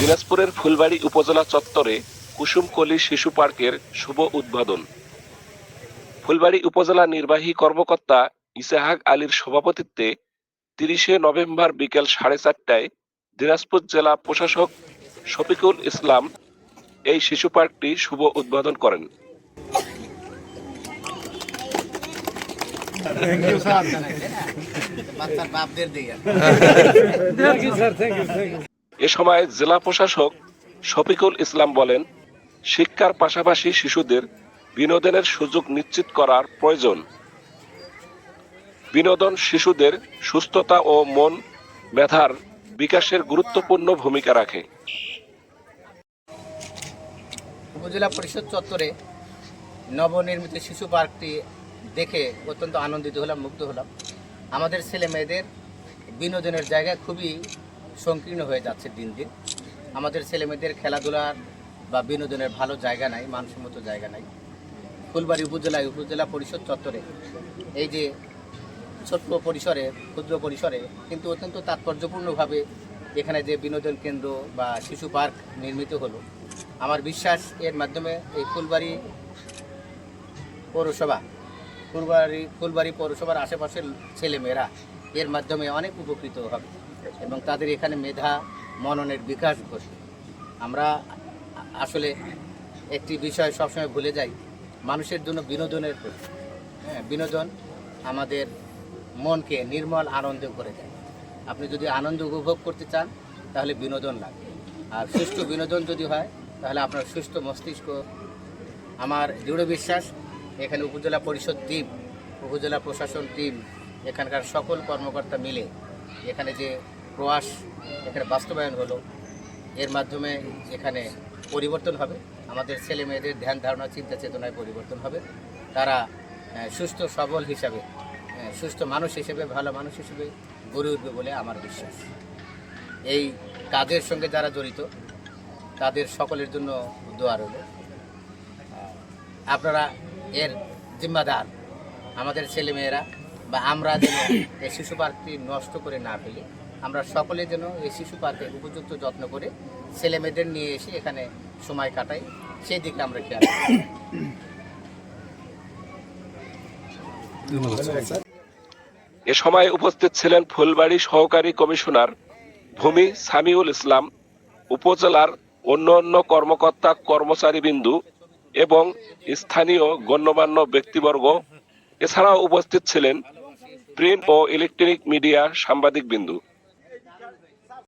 দিনাজপুরের ফুলবাড়ি উপজেলা চত্বরে কুসুমকলি শিশু পার্কের শুভ উদ্বোধন। ফুলবাড়ি উপজেলা নির্বাহী কর্মকর্তা ইসাহাক আলীর সভাপতিত্বে তিরিশে নভেম্বর বিকেল সাড়ে চারটায় দিনাজপুর জেলা প্রশাসক শফিকুল ইসলাম এই শিশু পার্কটি শুভ উদ্বোধন করেন। বাচ্চার বাপদের দিয়ে। এ সময় জেলা প্রশাসক শফিকুল ইসলাম বলেন, শিক্ষার পাশাপাশি শিশুদের বিনোদনের সুযোগ নিশ্চিত করার প্রয়োজন। বিনোদন শিশুদের সুস্থতা ও মন মেধার বিকাশের গুরুত্বপূর্ণ ভূমিকা রাখে। উপজেলা পরিষদ চত্বরে নবনির্মিত শিশু পার্কটি দেখে অত্যন্ত আনন্দিত হলাম, মুগ্ধ হলাম। আমাদের ছেলে মেয়েদের বিনোদনের জায়গা খুবই সংকীর্ণ হয়ে যাচ্ছে দিন দিন। আমাদের ছেলে মেয়েদের খেলাধুলার বা বিনোদনের ভালো জায়গা নাই, মানসম্মত জায়গা নাই। ফুলবাড়ি উপজেলায় উপজেলা পরিষদ চত্বরে এই যে ছোট্ট পরিসরে, ক্ষুদ্র পরিসরে কিন্তু অত্যন্ত তাৎপর্যপূর্ণভাবে এখানে যে বিনোদন কেন্দ্র বা শিশু পার্ক নির্মিত হলো। আমার বিশ্বাস এর মাধ্যমে এই ফুলবাড়ি পৌরসভা, ফুলবাড়ি ফুলবাড়ি পৌরসভার আশেপাশের ছেলেমেয়েরা এর মাধ্যমে অনেক উপকৃত হবে। এবং তাদের এখানে মেধা মননের বিকাশ ঘটে। আমরা আসলে একটি বিষয় সবসময় ভুলে যাই, মানুষের জন্য বিনোদনের। হ্যাঁ বিনোদন আমাদের মনকে নির্মল আনন্দ করে দেয়। আপনি যদি আনন্দ উপভোগ করতে চান, তাহলে বিনোদন লাগবে। আর সুষ্ঠু বিনোদন যদি হয়, তাহলে আপনার সুস্থ মস্তিষ্ক, আমার দৃঢ় বিশ্বাস, এখানে উপজেলা পরিষদ টিম, উপজেলা প্রশাসন টিম, এখানকার সকল কর্মকর্তা মিলে এখানে যে প্রয়াস এখানে বাস্তবায়ন হলো। এর মাধ্যমে এখানে পরিবর্তন হবে। আমাদের ছেলে মেয়েদের ধ্যান ধারণা, চিন্তা চেতনায় পরিবর্তন হবে। তারা সুস্থ, সবল হিসাবে সুস্থ মানুষ হিসেবে, ভালো মানুষ হিসেবে গড়ে উঠবে বলে আমার বিশ্বাস। এই কাজের সঙ্গে যারা জড়িত, তাদের সকলের জন্য দোয়া রইল। আপনারা এর জিম্মাদার, আমাদের ছেলেমেয়েরা বা আমরা যেন এই শিশু পার্কটি নষ্ট করে না ফেলি। আমরা সকলে যেন এই শিশু পার্কে উপযুক্ত যত্ন করে ছেলে মেয়েদের নিয়ে এসে এখানে সময় কাটাই, সেই দিকে আমরা খেয়াল এ সময় উপস্থিত ছিলেন ফুলবাড়ি সহকারী কমিশনার ভূমি সামিউল ইসলাম, উপজেলার অন্য অন্য কর্মকর্তা কর্মচারী বিন্দু এবং স্থানীয় গণ্যমান্য ব্যক্তিবর্গ। এছাড়াও উপস্থিত ছিলেন প্রিন্ট ও ইলেকট্রনিক মিডিয়া সাংবাদিক বিন্দু